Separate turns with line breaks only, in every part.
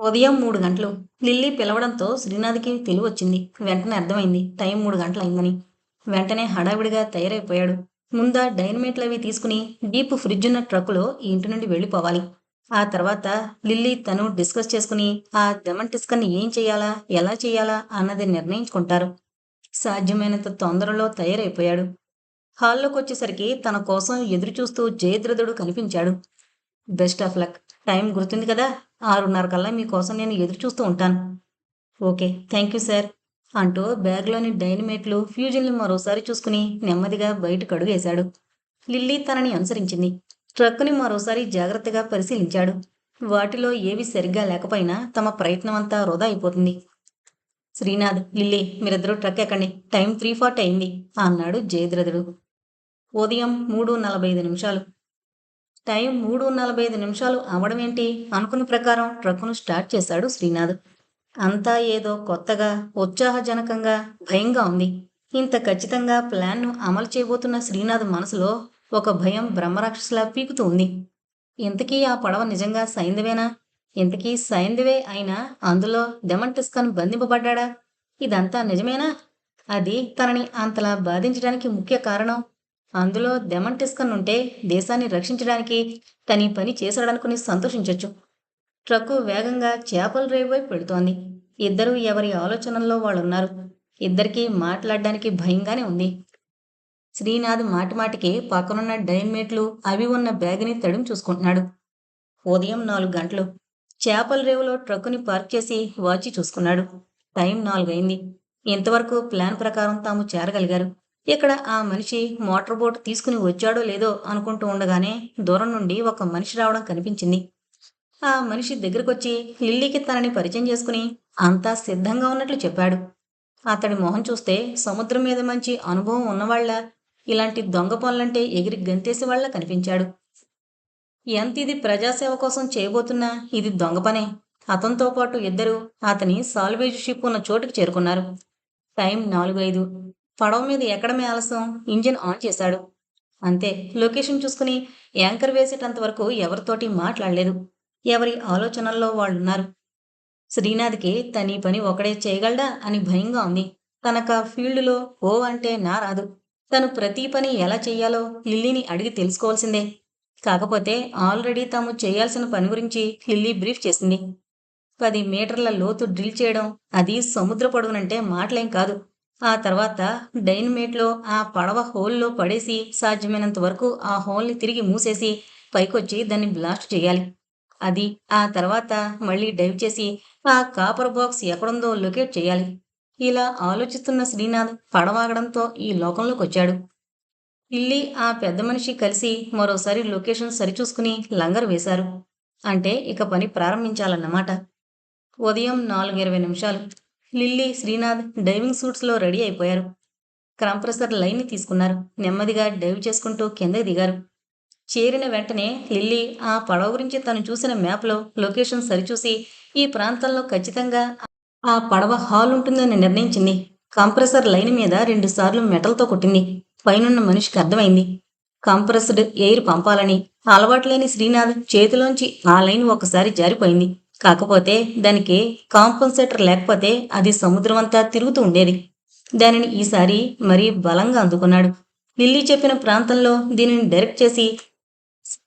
ఉదయం మూడు గంటలు. లిల్లీ పిలవడంతో శ్రీనాథ్కి తెలివి వచ్చింది. వెంటనే అర్థమైంది. టైం మూడు గంటలు అయిందని. వెంటనే హడావిడిగా తయారైపోయాడు. ముందా డైనమేట్లు అవి తీసుకుని డీప్ ఫ్రిడ్జ్ ఉన్న ట్రక్కులో ఈ ఇంటి నుండి వెళ్ళిపోవాలి. ఆ తర్వాత లిల్లీ తను డిస్కస్ చేసుకుని ఆ డెమంటిస్కన్ని ఏం చేయాలా ఎలా చేయాలా అన్నది నిర్ణయించుకుంటారు. సాధ్యమైనంత తొందరలో తయారైపోయాడు. హాల్లోకి వచ్చేసరికి తన కోసం ఎదురుచూస్తూ జయద్రథుడు కనిపించాడు. Best of luck. టైం గుర్తుంది కదా? ఆరున్నర కల్లా మీకోసం నేను ఎదురు చూస్తూ ఉంటాను. ఓకే థ్యాంక్ యూ సార్ అంటూ బ్యాగ్లోని డైనమేట్లు ఫ్యూజన్లు మరోసారి చూసుకుని నెమ్మదిగా బయటకు అడుగేశాడు లిల్లీ తనని అనుసరించింది. ట్రక్కుని మరోసారి జాగ్రత్తగా పరిశీలించాడు. వాటిలో ఏవి సరిగ్గా లేకపోయినా తమ ప్రయత్నం అంతా వృధా అయిపోతుంది. శ్రీనాథ్ లిల్లీ మీరిద్దరూ ట్రక్ ఎక్కండి. టైం త్రీ ఫార్టీ అయింది అన్నాడు జయద్రథుడు. ఉదయం మూడు నలభై ఐదు నిమిషాలు. టైం మూడు నలభై ఐదు నిమిషాలు అవడమేంటి అనుకున్న ప్రకారం ట్రక్కును స్టార్ట్ చేశాడు శ్రీనాథ్. అంతా ఏదో కొత్తగా ఉత్సాహజనకంగా భయంగా ఉంది. ఇంత ఖచ్చితంగా ప్లాన్ను అమలు చేయబోతున్న శ్రీనాథ్ మనసులో ఒక భయం బ్రహ్మరాక్షసులా పీకుతూ ఉంది. ఇంతకీ ఆ పడవ నిజంగా సైందవేనా ఇంతకీ సైందవే అయినా అందులో డెమంటిస్కన్ బంధింపబడ్డా ఇదంతా నిజమేనా? అది తనని అంతలా బాధించడానికి ముఖ్య కారణం. అందులో డెమంటిస్కన్ ఉంటే దేశాన్ని రక్షించడానికి తని పని చేశాడనుకుని సంతోషించొచ్చు. ట్రక్కు వేగంగా చేపల రేవు వైపు పెడుతోంది ఇద్దరు ఎవరి ఆలోచనల్లో వాళ్ళున్నారు. ఇద్దరికీ మాట్లాడడానికి భయంగానే ఉంది. శ్రీనాథ్ మాటిమాటికి పక్కనున్న డైన్మేట్లు అవి ఉన్న బ్యాగ్ని తడిం చూసుకుంటున్నాడు. ఉదయం నాలుగు గంటలు. చేపల రేవులో ట్రక్కుని పార్క్ చేసి వాచి చూసుకున్నాడు. టైం నాలుగైంది. ఇంతవరకు ప్లాన్ ప్రకారం తాము చేరగలిగారు. ఇక్కడ ఆ మనిషి మోటార్ బోట్ తీసుకుని వచ్చాడో లేదో అనుకుంటూ ఉండగానే దూరం నుండి ఒక మనిషి రావడం కనిపించింది. ఆ మనిషి దగ్గరకొచ్చి లిల్లీకి తనని పరిచయం చేసుకుని అంతా సిద్ధంగా ఉన్నట్లు చెప్పాడు. అతడి మొహం చూస్తే సముద్రం మీద మంచి అనుభవం ఉన్నవాళ్ళ ఇలాంటి దొంగ పనులంటే ఎగిరి గంతేసి వాళ్ళ కనిపించాడు. ఎంత ఇది ప్రజాసేవ కోసం చేయబోతున్నా ఇది దొంగ పనే. అతనితో పాటు ఇద్దరు అతని సాల్వేజ్ షిప్ ఉన్న చోటుకి చేరుకున్నారు. టైం నాలుగు ఐదు. పడవ మీద ఎక్కడ ఆలస్యం ఇంజిన్ ఆన్ చేశాడు. అంతే. లొకేషన్ చూసుకుని యాంకర్ వేసేటంత వరకు ఎవరితోటి మాట్లాడలేదు. ఎవరి ఆలోచనల్లో వాళ్ళున్నారు. శ్రీనాథ్కి తన పని ఒకడే చేయగలడా అని భయంగా ఉంది. తనక ఫీల్డ్లో ఓ అంటే నా రాదు. తను ప్రతి పని ఎలా చెయ్యాలో లిల్లీని అడిగి తెలుసుకోవాల్సిందే. కాకపోతే ఆల్రెడీ తాము చేయాల్సిన పని గురించి లిల్లీ బ్రీఫ్ చేసింది. పది మీటర్ల లోతు డ్రిల్ చేయడం అది సముద్ర పొడవునంటే మాటలేం కాదు. ఆ తర్వాత డైనమేట్లో ఆ పడవ హోల్లో పడేసి సాధ్యమైనంత వరకు ఆ హోల్ని తిరిగి మూసేసి పైకొచ్చి దాన్ని బ్లాస్ట్ చేయాలి. అది ఆ తర్వాత మళ్ళీ డైవ్ చేసి ఆ కాపర్ బాక్స్ ఎక్కడుందో లొకేట్ చేయాలి. ఇలా ఆలోచిస్తున్న శ్రీనాథ్ పడవాగడంతో ఈ లోకంలోకి వచ్చాడు. ఇల్లి ఆ పెద్ద మనిషి కలిసి మరోసారి లొకేషన్ సరిచూసుకుని లంగర్ వేశారు. అంటే ఇక పని ప్రారంభించాలన్నమాట. ఉదయం నాలుగు ఇరవై నిమిషాలు. లిల్లీ శ్రీనాథ్ డైవింగ్ సూట్స్లో రెడీ అయిపోయారు. కంప్రెసర్ లైన్ని తీసుకున్నారు. నెమ్మదిగా డైవ్ చేసుకుంటూ కిందకి దిగారు. చేరిన వెంటనే లిల్లీ ఆ పడవ గురించి తను చూసిన మ్యాప్లో లొకేషన్ సరిచూసి ఈ ప్రాంతంలో ఖచ్చితంగా ఆ పడవ హాల్ ఉంటుందని నిర్ణయించింది. కంప్రెసర్ లైన్ మీద రెండుసార్లు మెటల్తో కొట్టింది. పైనున్న మనిషికి అర్థమైంది. కంప్రెస్డ్ ఎయిర్ పంపాలని. అలవాట్లేని శ్రీనాథ్ చేతిలోంచి ఆ లైన్ ఒకసారి జారిపోయింది. కాకపోతే దానికి కాంపన్సేటర్ లేకపోతే అది సముద్రం అంతా తిరుగుతూ ఉండేది. దానిని ఈసారి మరీ బలంగా అందుకున్నాడు. లిల్లీ చెప్పిన ప్రాంతంలో దీనిని డైరెక్ట్ చేసి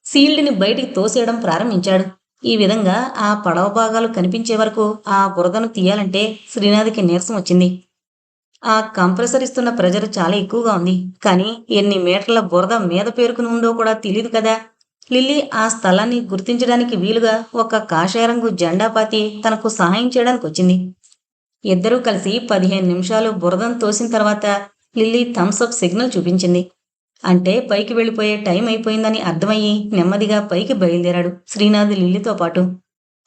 సీల్డ్ని బయటికి తోసేయడం ప్రారంభించాడు. ఈ విధంగా ఆ పడవ భాగాలు కనిపించే వరకు ఆ బురదను తీయాలంటే శ్రీనాథ్కి నీరసం వచ్చింది. ఆ కంప్రెసర్ ఇస్తున్న ప్రెజర్ చాలా ఎక్కువగా ఉంది. కానీ ఎన్ని మీటర్ల బురద మీద పేరుకుని ఉందో కూడా తెలియదు కదా. లిల్లీ ఆ స్థలాన్ని గుర్తించడానికి వీలుగా ఒక కాషాయ రంగు జెండా పాతి తనకు సహాయం చేయడానికి వచ్చింది. ఇద్దరూ కలిసి పదిహేను నిమిషాలు బురదను తోసిన తర్వాత లిల్లీ థమ్స్అప్ సిగ్నల్ చూపించింది. అంటే పైకి వెళ్ళిపోయే టైం అయిపోయిందని అర్థమయ్యి నెమ్మదిగా పైకి బయలుదేరాడు శ్రీనాథ్ లిల్లీతో పాటు.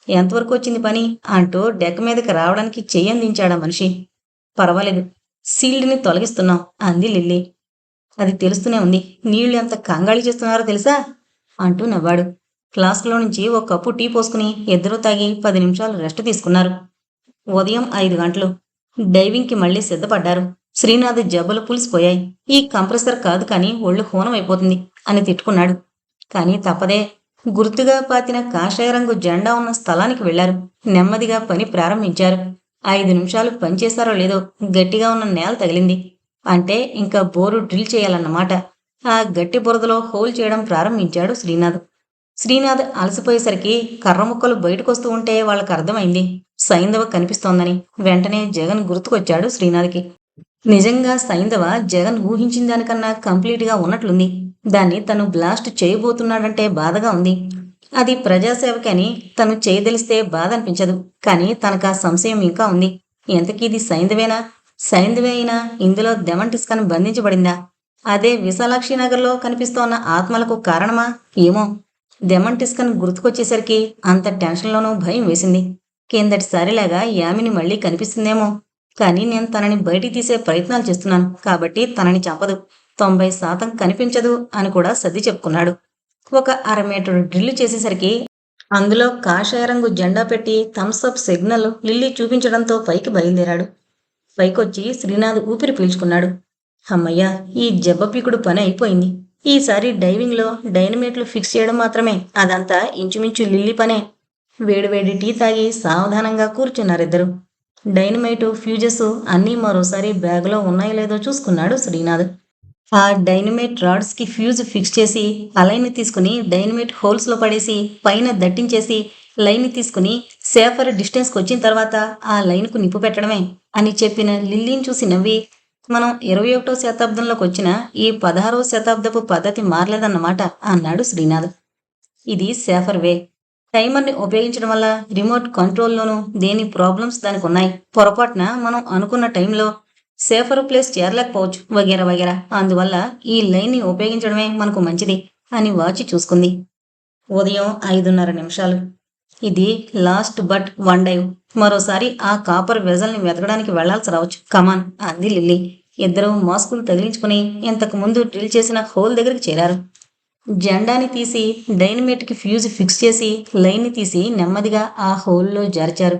ఎంతవరకు వచ్చింది పని? అంటూ డెక్క మీదకి రావడానికి చెయ్యందించాడా మనిషి. పర్వాలేదు సీల్డ్ని తొలగిస్తున్నాం అంది లిల్లీ. అది తెలుస్తూనే ఉంది నీళ్ళు ఎంత కంగాళి చేస్తున్నారో తెలుసా? అంటూ నవ్వాడు. క్లాస్లో నుంచి ఒక కప్పు టీ పోసుకుని ఇద్దరూ తాగి పది నిమిషాలు రెస్ట్ తీసుకున్నారు. ఉదయం ఐదు గంటలు. డైవింగ్కి మళ్ళీ సిద్ధపడ్డారు. శ్రీనాథ్ జబ్బులు పులిసిపోయాయి. ఈ కంప్రెసర్ కాదు కానీ ఒళ్ళు హోనం అయిపోతుంది అని తిట్టుకున్నాడు. కానీ తప్పదే. గుర్తుగా పాతిన కాషాయ రంగు జెండా ఉన్న స్థలానికి వెళ్ళారు నెమ్మదిగా పని ప్రారంభించారు. ఐదు నిమిషాలు పనిచేశారో లేదో గట్టిగా ఉన్న నేల తగిలింది. అంటే ఇంకా బోరు డ్రిల్ చేయాలన్నమాట. ఆ గట్టి బురదలో హోల్ చేయడం ప్రారంభించాడు శ్రీనాథ్. శ్రీనాథ్ అలసిపోయేసరికి కర్ర ముక్కలు బయటకొస్తూ ఉంటే వాళ్ళకి అర్థమైంది. సైంధవ కనిపిస్తోందని. వెంటనే జగన్ గుర్తుకొచ్చాడు శ్రీనాథ్కి. నిజంగా సైంధవ జగన్ ఊహించిన దానికన్నా కంప్లీట్గా ఉన్నట్లుంది. దాన్ని తను బ్లాస్ట్ చేయబోతున్నాడంటే బాధగా ఉంది. అది ప్రజాసేవకి అని తను చేయదలిస్తే బాధ అనిపించదు. కానీ తనకు ఆ సంశయం ఇంకా ఉంది. ఎంతకీ ఇది సైంధవేనా? సైంధవే అయినా ఇందులో దెమంటిస్కను బంధించబడిందా? అదే విశాలాక్షి నగర్లో కనిపిస్తోన్న ఆత్మలకు కారణమా? ఏమో. దెమంటిస్కన్ గుర్తుకొచ్చేసరికి అంత టెన్షన్లోనూ భయం వేసింది. కిందటిసారిలాగా యామిని మళ్ళీ కనిపిస్తుందేమో. కానీ నేను తనని బయటికి తీసే ప్రయత్నాలు చేస్తున్నాను. కాబట్టి తనని చంపదు. తొంభై శాతం కనిపించదు అని కూడా సర్ది చెప్పుకున్నాడు. ఒక అర మీటర్ డ్రిల్ చేసేసరికి అందులో కాషాయ రంగు జెండా పెట్టి థమ్స్అప్ సిగ్నల్ లిల్లీ చూపించడంతో పైకి బయలుదేరాడు. పైకొచ్చి శ్రీనాథ్ ఊపిరి పీల్చుకున్నాడు. అమ్మయ్య ఈ జబ్బపీకుడు పని అయిపోయింది. ఈసారి డైవింగ్లో డైనమేట్లు ఫిక్స్ చేయడం మాత్రమే. అదంతా ఇంచుమించు లిల్లీ పనే. వేడివేడి టీ తాగి సావధానంగా కూర్చున్నారిద్దరు. డైనమైటు ఫ్యూజెస్ అన్నీ మరోసారి బ్యాగులో ఉన్నాయో లేదో చూసుకున్నాడు శ్రీనాథ్. ఆ డైనమైట్ రాడ్స్కి ఫ్యూజ్ ఫిక్స్ చేసి ఆ లైన్ తీసుకుని డైనమైట్ హోల్స్లో పడేసి పైన దట్టించేసి లైన్ తీసుకుని సేఫర్ డిస్టెన్స్కి వచ్చిన తర్వాత ఆ లైన్కు నిప్పు పెట్టడమే అని చెప్పిన లిల్లీని చూసి నవ్వి మనం ఇరవై ఒకటో శతాబ్దంలోకి వచ్చిన ఈ పదహారవ శతాబ్దపు పద్ధతి మారలేదన్నమాట అన్నాడు శ్రీనాథ్. ఇది సేఫర్ వే టైమర్ని ఉపయోగించడం వల్ల రిమోట్ కంట్రోల్లోనూ దేని ప్రాబ్లమ్స్ దానికి ఉన్నాయి పొరపాటున మనం అనుకున్న టైంలో సేఫర్ ప్లేస్ చేరలేకపోవచ్చు వగేరా వగేరా. అందువల్ల ఈ లైన్ని ఉపయోగించడమే మనకు మంచిది అని వాచి చూసుకుంది. ఉదయం ఐదున్నర నిమిషాలు. ఇది లాస్ట్ బట్ వన్ డైవ్ మరోసారి ఆ కాపర్ వెజల్ని వెతకడానికి వెళ్ళాల్సి రావచ్చు. కమాన్ అంది లిల్లీ. ఇద్దరు మాస్కులు తగిలించుకుని ఇంతకు ముందు డ్రిల్ చేసిన హోల్ దగ్గరికి చేరారు. జెండాని తీసి డైనమేట్కి ఫ్యూజ్ ఫిక్స్ చేసి లైన్ని తీసి నెమ్మదిగా ఆ హోల్లో జరిచారు.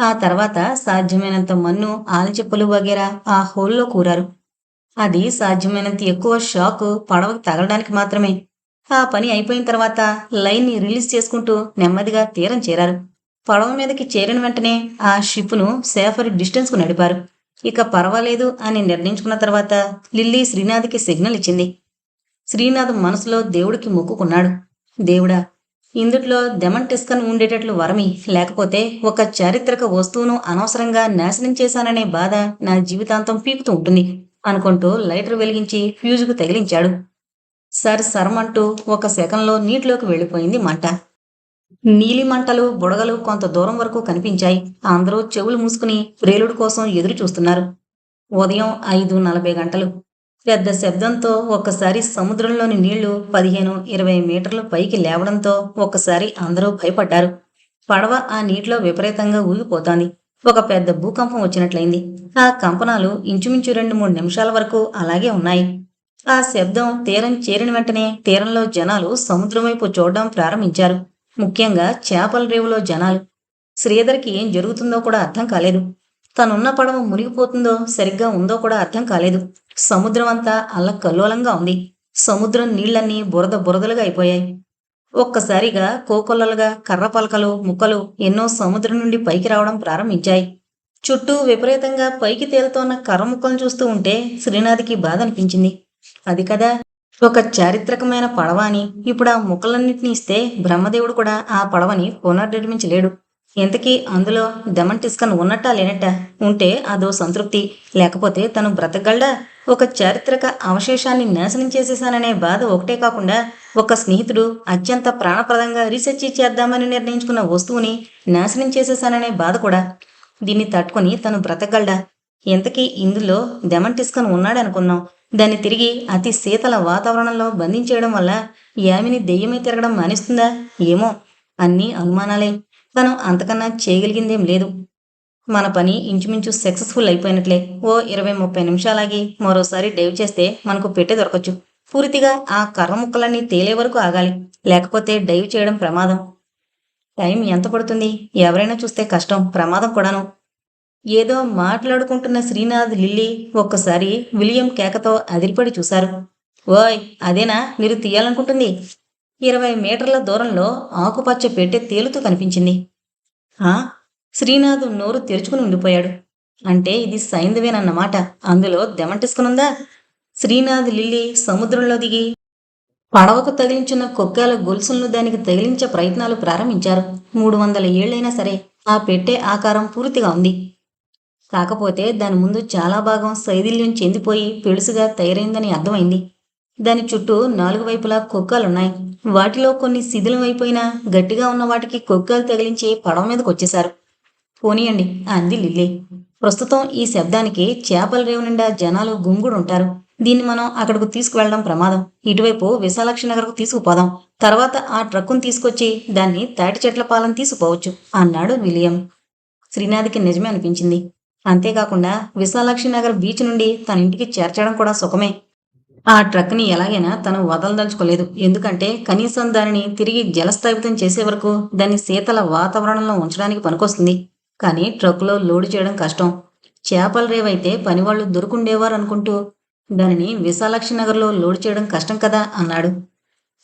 ఆ తర్వాత సాధ్యమైనంత మన్ను ఆల్చెప్పులు వగేరా ఆ హోల్లో కూరారు. అది సాధ్యమైనంత ఎక్కువ షాక్ పడవకు తగలడానికి మాత్రమే. ఆ పని అయిపోయిన తర్వాత లైన్ని రిలీజ్ చేసుకుంటూ నెమ్మదిగా తీరం చేరారు. పడవ మీదకి చేరిన వెంటనే ఆ షిప్ను సేఫర్ డిస్టెన్స్కు నడిపారు. ఇక పర్వాలేదు అని నిర్ణయించుకున్న తర్వాత లిల్లీ శ్రీనాథ్కి సిగ్నల్ ఇచ్చింది. శ్రీనాథ్ మనసులో దేవుడికి మొక్కుకున్నాడు. దేవుడా ఇందుట్లో దెమంటిస్కన్ ఉండేటట్లు వరమి లేకపోతే ఒక చారిత్రక వస్తువును అనవసరంగా నాశనం చేశాననే బాధ నా జీవితాంతం పీకుతూ ఉంటుంది అనుకుంటూ లైటర్ వెలిగించి ఫ్యూజుకు తగిలించాడు. సర్ సరమంటూ ఒక సెకండ్లో నీటిలోకి వెళ్ళిపోయింది మంట. నీలి మంటలు బుడగలు కొంత దూరం వరకు కనిపించాయి. అందరూ చెవులు మూసుకుని ప్రేలుడు కోసం ఎదురు చూస్తున్నారు. ఉదయం ఐదు నలభై గంటలు. పెద్ద శబ్దంతో ఒక్కసారి సముద్రంలోని నీళ్ళు పదిహేను ఇరవై మీటర్లు పైకి లేవడంతో ఒక్కసారి అందరూ భయపడ్డారు. పడవ ఆ నీటిలో విపరీతంగా ఊగిపోతోంది. ఒక పెద్ద భూకంపం వచ్చినట్లయింది. ఆ కంపనాలు ఇంచుమించు రెండు మూడు నిమిషాల వరకు అలాగే ఉన్నాయి. ఆ శబ్దం తీరం చేరిన వెంటనే తీరంలో జనాలు సముద్రం వైపు చూడడం ప్రారంభించారు. ముఖ్యంగా చేపల రేవులో జనాలు. శ్రీధర్కి ఏం జరుగుతుందో కూడా అర్థం కాలేదు. తనున్న పడవ మునిగిపోతుందో సరిగ్గా ఉందో కూడా అర్థం కాలేదు. సముద్రం అంతా అల్లకల్లోలంగా ఉంది. సముద్రం నీళ్ళన్నీ బురద బురదలుగా అయిపోయాయి. ఒక్కసారిగా కోకొల్లలుగా కర్ర పలకలు ముక్కలు ఎన్నో సముద్రం నుండి పైకి రావడం ప్రారంభించాయి. చుట్టూ విపరీతంగా పైకి తేలుతోన్న కర్ర ముక్కలను చూస్తూ ఉంటే శ్రీనాథ్కి బాధ అనిపించింది. అది కదా. ఒక చారిత్రకమైన పడవ అని ఇప్పుడు ఆ ముక్కలన్నింటినీ ఇస్తే బ్రహ్మదేవుడు కూడా ఆ పడవని పునర్నిర్మించలేడు ఇంతకీ అందులో డెమంటిస్కన్ ఉన్నట్టా లేనట్టా? ఉంటే అదో సంతృప్తి. లేకపోతే తను బ్రతకగలడా? ఒక చారిత్రక అవశేషాన్ని నాశనం చేసేశాననే బాధ ఒకటే కాకుండా ఒక స్నేహితుడు అత్యంత ప్రాణప్రదంగా రీసెర్చ్ చేద్దామని నిర్ణయించుకున్న వస్తువుని నాశనం చేసేశాననే బాధ కూడా. దీన్ని తట్టుకుని తను బ్రతకగలడా? ఇంతకీ ఇందులో డెమంటిస్కన్ ఉన్నాడనుకున్నాం. దాన్ని తిరిగి అతి శీతల వాతావరణంలో బంధించేయడం వల్ల యామిని దెయ్యమై తిరగడం మానేస్తుందా? ఏమో అన్నీ అనుమానాలే. తను అంతకన్నా చేయగలిగిందేం లేదు. మన పని ఇంచుమించు సక్సెస్ఫుల్ అయిపోయినట్లే. ఓ ఇరవై ముప్పై నిమిషాలాగి మరోసారి డైవ్ చేస్తే మనకు పెట్టే దొరకచ్చు. పూర్తిగా ఆ కర్ర ముక్కలన్నీ తేలే వరకు ఆగాలి. లేకపోతే డైవ్ చేయడం ప్రమాదం. టైం ఎంత పడుతుంది? ఎవరైనా చూస్తే కష్టం. ప్రమాదం కూడాను. ఏదో మాట్లాడుకుంటున్న శ్రీనాథ్ లిల్లీ ఒక్కసారి విలియం కేకతో అదిరిపడి చూశారు. ఓయ్ అదేనా? మీరు తీయాలనుకుంటుంది? ఇరవై మీటర్ల దూరంలో ఆకుపచ్చ పెట్టె తేలుతూ కనిపించింది. ఆ? శ్రీనాథ్ నోరు తెరుచుకుని ఉండిపోయాడు. అంటే ఇది సైంధవేనన్నమాట. అందులో దెమంటిసుకునుందా? శ్రీనాథ్ లిల్లీ సముద్రంలో దిగి పడవకు తగిలించిన కొక్కాల గొలుసులను దానికి తగిలించే ప్రయత్నాలు ప్రారంభించారు. మూడు వందల ఏళ్ళైనా సరే ఆ పెట్టే ఆకారం పూర్తిగా ఉంది. కాకపోతే దాని ముందు చాలా భాగం శైథిల్యం చెందిపోయి పెడుసుగా తయారైందని అర్థమైంది. దాని చుట్టూ నాలుగు వైపులా కుక్కలున్నాయి. వాటిలో కొన్ని శిథిలం అయిపోయినా గట్టిగా ఉన్న వాటికి కుక్కలు తగిలించి పడవ మీదకి వచ్చేశారు. పోనీయండి అంది లిల్లీ. ప్రస్తుతం ఈ శబ్దానికి చేపల రేవు నిండా జనాలు గుంగుడు ఉంటారు దీన్ని మనం అక్కడకు తీసుకువెళ్ళడం ప్రమాదం. ఇటువైపు విశాలాక్షి నగర్కు తీసుకుపోదాం. తర్వాత ఆ ట్రక్కును తీసుకొచ్చి దాన్ని తాటి చెట్ల పాలను తీసుకుపోవచ్చు అన్నాడు విలియం. శ్రీనాథ్కి నిజమే అనిపించింది. అంతేకాకుండా విశాలాక్షి నగర్ బీచ్ నుండి తన ఇంటికి చేర్చడం కూడా సుఖమే. ఆ ట్రక్ని ఎలాగైనా తను వదలదలుచుకోలేదు. ఎందుకంటే కనీసం దానిని తిరిగి జలస్థాపితం చేసే వరకు దాన్ని శీతల వాతావరణంలో ఉంచడానికి పనికొస్తుంది. కానీ ట్రక్కులో లోడు చేయడం కష్టం. చేపల రేవైతే పనివాళ్ళు దొరుకుండేవారు అనుకుంటూ దానిని విశాలాక్షి నగర్లో లోడ్ చేయడం కష్టం కదా అన్నాడు.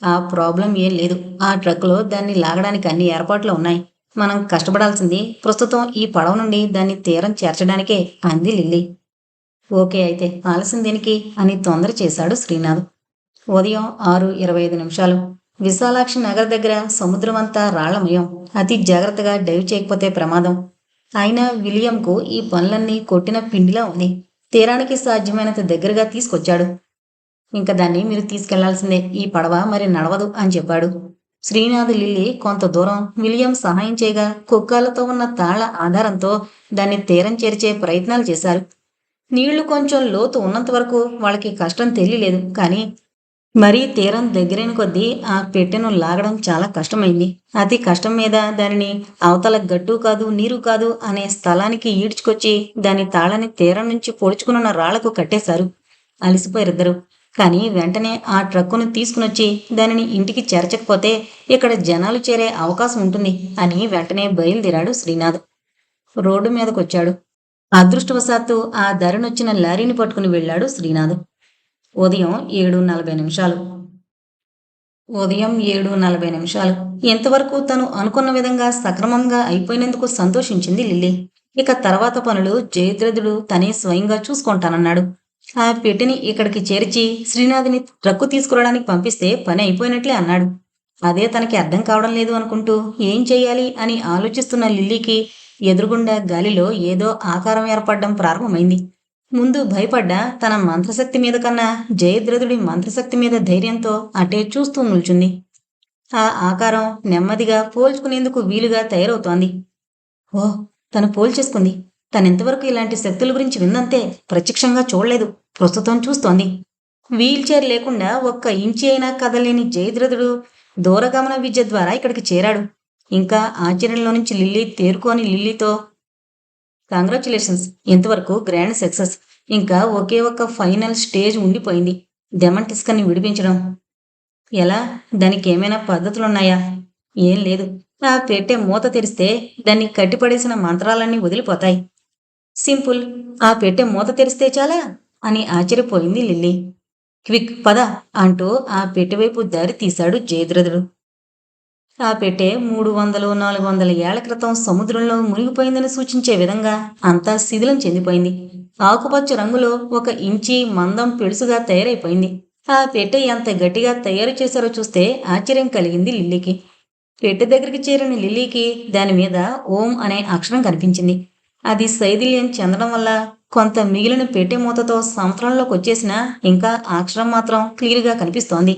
ఆ ప్రాబ్లం ఏం లేదు. ఆ ట్రక్లో దాన్ని లాగడానికి అన్ని ఏర్పాట్లు ఉన్నాయి. మనం కష్టపడాల్సింది ప్రస్తుతం ఈ పడవ నుండి దాన్ని తీరం చేర్చడానికే అంది లిల్లీ. ఓకే అయితే ఆలస్యం దేనికి అని తొందర చేశాడు శ్రీనాథ్. ఉదయం ఆరు ఇరవై ఐదు నిమిషాలు. విశాలాక్షి నగర్ దగ్గర సముద్రం అంతా రాళ్ళమయం. అతి జాగ్రత్తగా డైవ్ చేయకపోతే ప్రమాదం. అయినా విలియంకు ఈ పనులన్నీ కొట్టిన పిండిలా ఉంది. తీరానికి సాధ్యమైనంత దగ్గరగా తీసుకొచ్చాడు. ఇంకా దాన్ని మీరు తీసుకెళ్ళాల్సిందే. ఈ పడవ మరి నడవదు అని చెప్పాడు. శ్రీనాథ్ లిల్లీ కొంత దూరం విలియం సహాయం చేయగా కుక్కాలతో ఉన్న తాళ్ళ ఆధారంతో దాన్ని తీరం చేర్చే ప్రయత్నాలు చేశారు. నీళ్ళు కొంచెం లోతు ఉన్నంత వరకు వాళ్ళకి కష్టం తెలియలేదు కానీ మరీ తీరం దగ్గరైన కొద్దీ ఆ పెట్టెను లాగడం చాలా కష్టమైంది. అతి కష్టం మీద దానిని అవతల గట్టు కాదు నీరు కాదు అనే స్థలానికి ఈడ్చుకొచ్చి దాని తాళని తీరం నుంచి పొడుచుకున్న రాళ్ళకు కట్టేశారు. అలసిపోయారిద్దరు కానీ వెంటనే ఆ ట్రక్కును తీసుకునొచ్చి దానిని ఇంటికి చేర్చకపోతే ఇక్కడ జనాలు చేరే అవకాశం ఉంటుంది అని వెంటనే బయలుదేరాడు శ్రీనాథ్. రోడ్డు మీదకొచ్చాడు. అదృష్టవశాత్తు ఆ దారినొచ్చిన లారీని పట్టుకుని వెళ్ళాడు శ్రీనాథ్. ఉదయం ఏడు నలభై నిమిషాలు. ఉదయం ఏడు నలభై నిమిషాలు. ఇంతవరకు తను అనుకున్న విధంగా సక్రమంగా అయిపోయినందుకు సంతోషించింది లిల్లీ. ఇక తర్వాత పనులు జయద్రథుడు తనే స్వయంగా చూసుకుంటానన్నాడు. ఆ పెట్టిని ఇక్కడికి చేర్చి శ్రీనాథిని ట్రక్కు తీసుకురావడానికి పంపిస్తే పని అయిపోయినట్లే అన్నాడు. అదే తనకి అర్థం కావడం లేదు అనుకుంటూ ఏం చేయాలి అని ఆలోచిస్తున్న లిల్లీకి ఎదురుగుండా గాలిలో ఏదో ఆకారం ఏర్పడడం ప్రారంభమైంది. ముందు భయపడ్డ తన మంత్రశక్తి మీద కన్నా జయద్రథుడి మంత్రశక్తి మీద ధైర్యంతో అటే చూస్తూ నిల్చుంది. ఆ ఆకారం నెమ్మదిగా పోల్చుకునేందుకు వీలుగా తయారవుతోంది. ఓ తను పోల్చేసుకుంది. తనెంతవరకు ఇలాంటి శక్తుల గురించి విందంతే ప్రత్యక్షంగా చూడలేదు. ప్రస్తుతం చూస్తోంది. వీల్చైర్ లేకుండా ఒక్క ఇంచి అయినా కదలేని జయద్రథుడు దూరగమన విద్య ద్వారా ఇక్కడికి చేరాడు. ఇంకా ఆశ్చర్యంలో నుంచి లిల్లీ తేరుకొని లిల్లీతో కంగ్రాచులేషన్స్ ఇంతవరకు గ్రాండ్ సక్సెస్. ఇంకా ఒకే ఒక్క ఫైనల్ స్టేజ్ ఉండిపోయింది. డెమంటిస్కని విడిపించడం. ఎలా? దానికి ఏమైనా పద్ధతులున్నాయా? ఏం లేదు. ఆ పెట్టే మూత తెరిస్తే దాన్ని కట్టిపడేసిన మంత్రాలన్నీ వదిలిపోతాయి. సింపుల్. ఆ పెట్టె మూత తెరిస్తే చాలా? అని ఆశ్చర్యపోయింది లిల్లీ. క్విక్ పద అంటూ ఆ పెట్టె వైపు దారి తీశాడు జయద్రథుడు. ఆ పెట్టె మూడు వందలు నాలుగు వందల ఏళ్ళ క్రితం సముద్రంలో మునిగిపోయిందని సూచించే విధంగా అంతా శిథిలం చెందిపోయింది. ఆకుపచ్చ రంగులో ఒక ఇంచి మందం పెడుసుగా తయారైపోయింది. ఆ పెట్టె ఎంత గట్టిగా తయారు చేశారో చూస్తే ఆశ్చర్యం కలిగింది లిల్లీకి. పెట్టె దగ్గరికి చేరిన లిల్లీకి దాని మీద ఓం అనే అక్షరం కనిపించింది. అది శైథిల్యం చెందడం వల్ల కొంత మిగిలిన పెట్టె మూతతో సంవత్సరంలోకి వచ్చేసినా ఇంకా అక్షరం మాత్రం క్లియర్గా కనిపిస్తోంది.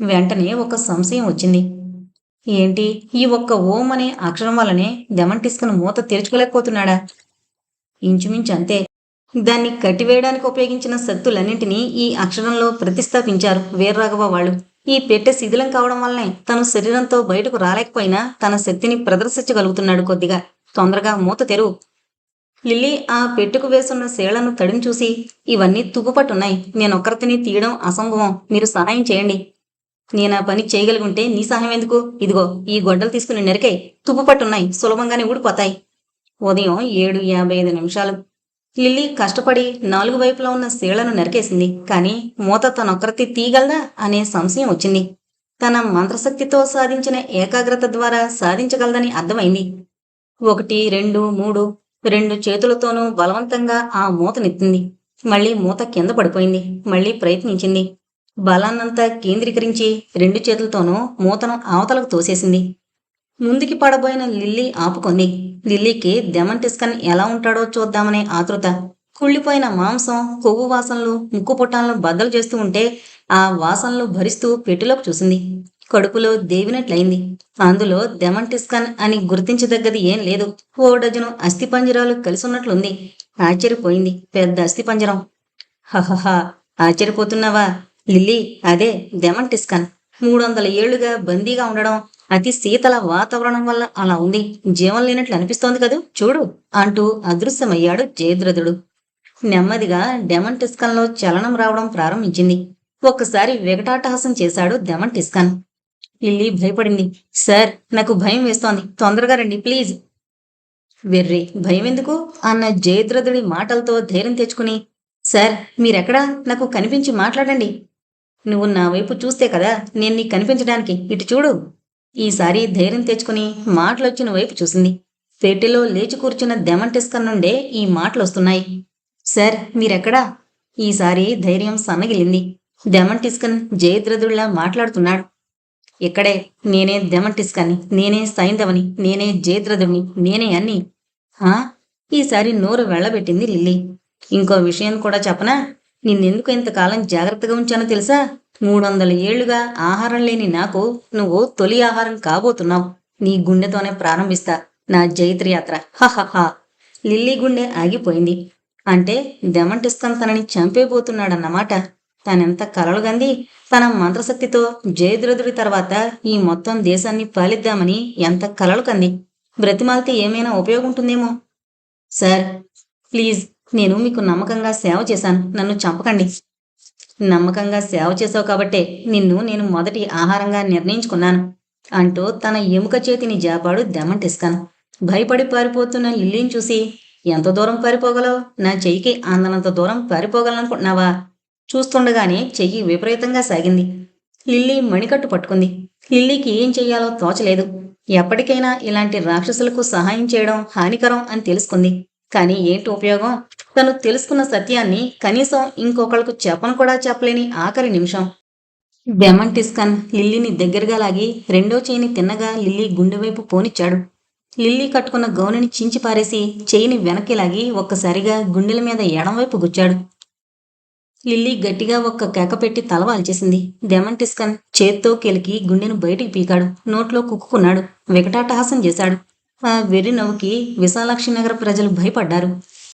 వెంటనే ఒక సంశయం వచ్చింది. ఏంటి? ఈ ఒక్క ఓం అనే అక్షరం వల్లనే దెమంటిస్కను మూత తెరుచుకోలేకపోతున్నాడా? ఇంచుమించు అంతే. దాన్ని కట్టివేయడానికి ఉపయోగించిన శక్తులన్నింటినీ ఈ అక్షరంలో ప్రతిష్టాపించారు వీర్రాఘవ వాళ్ళు. ఈ పెట్టె శిథిలం కావడం వల్లనే తను శరీరంతో బయటకు రాలేకపోయినా తన శక్తిని ప్రదర్శించగలుగుతున్నాడు కొద్దిగా. తొందరగా మూత తెరువు. లిల్లీ ఆ పెట్టుకు వేసున్న శీలను తడిని చూసి ఇవన్నీ తుప్పుపట్టున్నాయి నేనొక్కరితిని తీయడం అసంభవం. మీరు సహాయం చేయండి. నేను ఆ పని చేయగలిగుంటే నీ సహాయం ఎందుకు? ఇదిగో ఈ గొడ్డలు తీసుకుని నరికాయి తుప్పుపట్టున్నాయి సులభంగానే ఊడిపోతాయి. ఉదయం ఏడు యాభై ఐదు నిమిషాలు. లిల్లీ కష్టపడి నాలుగు వైపులా ఉన్న శీలను నరికేసింది. కానీ మూత తనొక్కరితి తీయగలదా అనే సంశయం వచ్చింది. తన మంత్రశక్తితో సాధించిన ఏకాగ్రత ద్వారా సాధించగలదని అర్థమైంది. ఒకటి రెండు మూడు రెండు చేతులతోనూ బలవంతంగా ఆ మూతనెత్తింది మళ్ళీ మూత కింద పడిపోయింది. మళ్ళీ ప్రయత్నించింది. బలాన్నంతా కేంద్రీకరించి రెండు చేతులతోనూ మూతను అవతలకు తోసేసింది. ముందుకి పడబోయిన లిల్లీ ఆపుకుంది. లిల్లీకి డెమంటిస్కన్ ఎలా ఉంటాడో చూద్దామనే ఆతృత. కుళ్ళిపోయిన మాంసం కొవ్వు వాసనలు ముక్కు పుట్టాలను బద్దలు చేస్తూ ఉంటే ఆ వాసనలు భరిస్తూ పెట్టులోకి చూసింది. కడుపులో దేవినట్లయింది. అందులో డెమంటిస్కన్ అని గుర్తించదగ్గది ఏం లేదు. ఓ డజను అస్థిపంజరాలు కలిసున్నట్లుంది. ఆశ్చర్యపోయింది. పెద్ద అస్థిపంజరం. హహహా ఆశ్చర్యపోతున్నావా? లిల్లీ అదే డెమంటిస్కన్ మూడు వందల ఏళ్ళుగా బందీగా ఉండడం అతి శీతల వాతావరణం వల్ల అలా ఉంది. జీవం లేనట్లు అనిపిస్తోంది కదూ? చూడు అంటూ అదృశ్యమయ్యాడు జయద్రథుడు. నెమ్మదిగా డెమంటిస్కన్లో చలనం రావడం ప్రారంభించింది. ఒక్కసారి వికటాటహాసం చేశాడు డెమంటిస్కన్ లిల్లీ భయపడింది. సార్ నాకు భయం వేస్తోంది. తొందరగా రండి ప్లీజ్. వెర్రి భయం ఎందుకు అన్న జయద్రథుడి మాటలతో ధైర్యం తెచ్చుకుని సార్ మీరెక్కడా? నాకు కనిపించి మాట్లాడండి. నువ్వు నా వైపు చూస్తే కదా నేను నీకు కనిపించడానికి. ఇటు చూడు. ఈసారి ధైర్యం తెచ్చుకుని మాటలొచ్చిన వైపు చూసింది. పెట్టెలో లేచి కూర్చున్న డెమంటిస్కన్ నుండే ఈ మాటలు వస్తున్నాయి సార్ మీరెక్కడా? ఈసారి ధైర్యం సన్నగిలింది. దెమంటిస్కన్ జయద్రథుడిలా మాట్లాడుతున్నాడు. ఇక్కడే నేనే డెమంటిస్కన్ని నేనే సైంధవని నేనే జయద్రథుని నేనే అన్ని. హా ఈసారి నోరు వెళ్ళబెట్టింది లిల్లీ. ఇంకో విషయం కూడా చెప్పనా? నిన్నెందుకు ఇంతకాలం జాగ్రత్తగా ఉంచానో తెలుసా? మూడు వందల ఏళ్ళుగా ఆహారం లేని నాకు నువ్వు తొలి ఆహారం కాబోతున్నావు. నీ గుండెతోనే ప్రారంభిస్తా. నా జైత్రి యాత్ర హహహా లిల్లీ గుండె ఆగిపోయింది. అంటే డెమంటిస్కన్ తనని చంపేబోతున్నాడన్నమాట. తనెంత కలలుగంది తన మంత్రశక్తితో జయద్రథుడి తర్వాత ఈ మొత్తం దేశాన్ని పాలిద్దామని ఎంత కలలు కంది? బ్రతిమాలితే ఏమైనా ఉపయోగం ఉంటుందేమో సార్ ప్లీజ్ నేను మీకు నమ్మకంగా సేవ చేశాను. నన్ను చంపకండి. నమ్మకంగా సేవ చేసావు కాబట్టే నిన్ను నేను మొదటి ఆహారంగా నిర్ణయించుకున్నాను అంటూ తన ఎముక చేతిని జాపాడు దెమ్మంటిస్తాను భయపడి పారిపోతున్న లిల్లీని చూసి ఎంత దూరం పారిపోగలవు? నా చెయ్యికి అందనంత దూరం పారిపోగలనుకుంటున్నావా చూస్తుండగానే చెయ్యి విపరీతంగా సాగింది. లిల్లీ మణికట్టు పట్టుకుంది. లిల్లీకి ఏం చెయ్యాలో తోచలేదు. ఎప్పటికైనా ఇలాంటి రాక్షసులకు సహాయం చేయడం హానికరం అని తెలుసుకుంది. కానీ ఏంటి ఉపయోగం? తను తెలుసుకున్న సత్యాన్ని కనీసం ఇంకొకళ్ళకు చెప్పను కూడా చెప్పలేని ఆఖరి నిమిషం. బెమంటిస్కన్ లిల్లీని దగ్గరగా లాగి రెండో చేయిని తిన్నగా లిల్లీ గుండె వైపు పోనిచ్చాడు. లిల్లీ కట్టుకున్న గౌనని చించి పారేసి చేయిని వెనక్కి లాగి ఒక్కసారిగా గుండెల మీద ఎడంవైపు గుచ్చాడు. లిల్లీ గట్టిగా ఒక్క కేక పెట్టి తల వాల్చేసింది. డెమంటిస్కన్ చేత్తో కెలికి గుండెను బయటికి పీకాడు. నోట్లో కుక్కున్నాడు వికటాటహాసం చేశాడు. ఆ వెర్రి నవ్వుకి విశాలాక్షి నగర ప్రజలు భయపడ్డారు.